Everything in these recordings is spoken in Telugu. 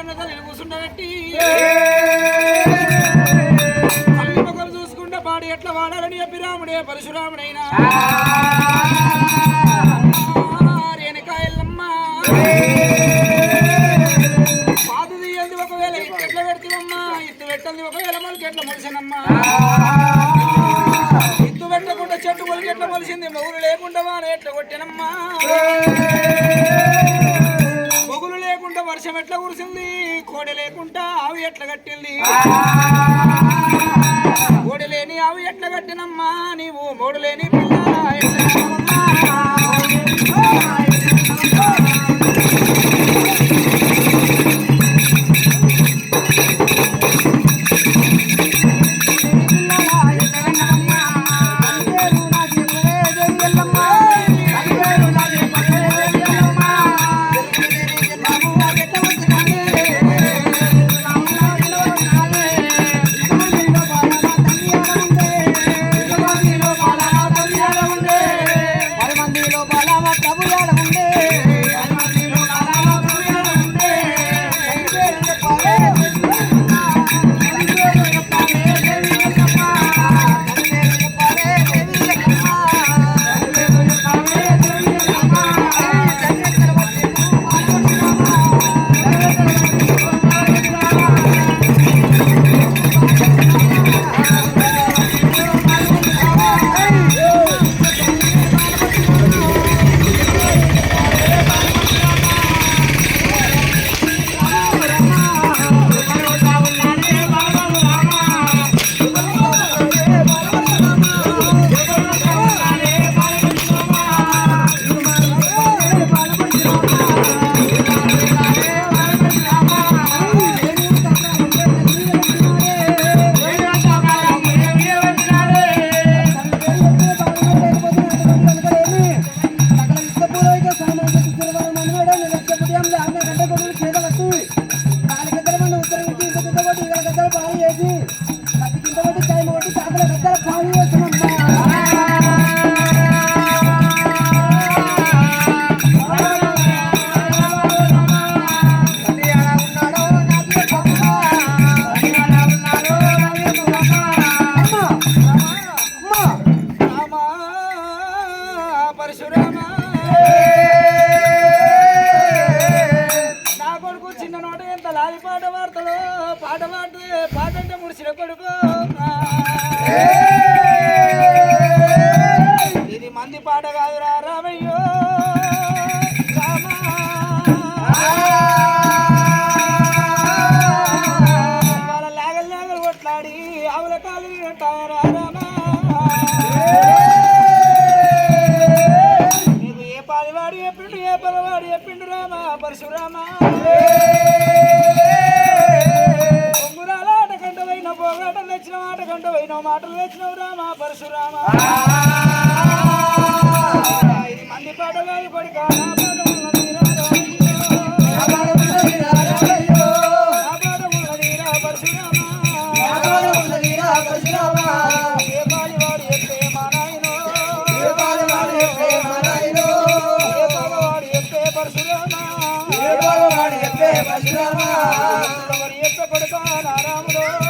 కన్న తల్లిని కూర్చుండబెట్టి తల్లి మొక్కలు చూసుకుంటే పాడి ఎట్లా వాడాలని చెప్పి రాముడే పరశురాముడైనా. రేణుకాయలమ్మ పాదు తీయంది ఒకవేళ ఇట్టు ఎట్లా పెడుతుందమ్మా ఇత్తు పెట్టంది ఒకవేళ మనకి ఎట్లా మొలిసినమ్మా? ఇత్తు పెట్టకుండా చెట్టు మొలికి ఎట్లా మొలిసింది? మొగులు లేకుండా వాన ఎట్లా కొట్టినమ్మా? వర్షం ఎట్లా కురిసింది? కోడి లేకుండా ఆవి ఎట్లా కట్టింది? కోడి లేని ఆవి ఎట్లా కట్టినమ్మా? Thank you. అంటే ముడిచిన కొడుకు. ఇది మంది పాట కాదురా రామయ్యో. రామా. వాళ్ళ లాగలు లాగలు కొట్లాడి ఆవుల కాలు పెట్టారా రామా? నీకు ఏ పాలివాడు చెప్పిండు ఏ పలవాడు చెప్పిండు రామ? పరశురామ. పోగాటం తెచ్చిన మాట కంట పోయిన మాటలు తెచ్చినవు రామ పరశురామ ఇది మంది పాట కాదు కొడుక పరశురామ. పరశురామ. రాముడు.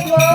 Lord.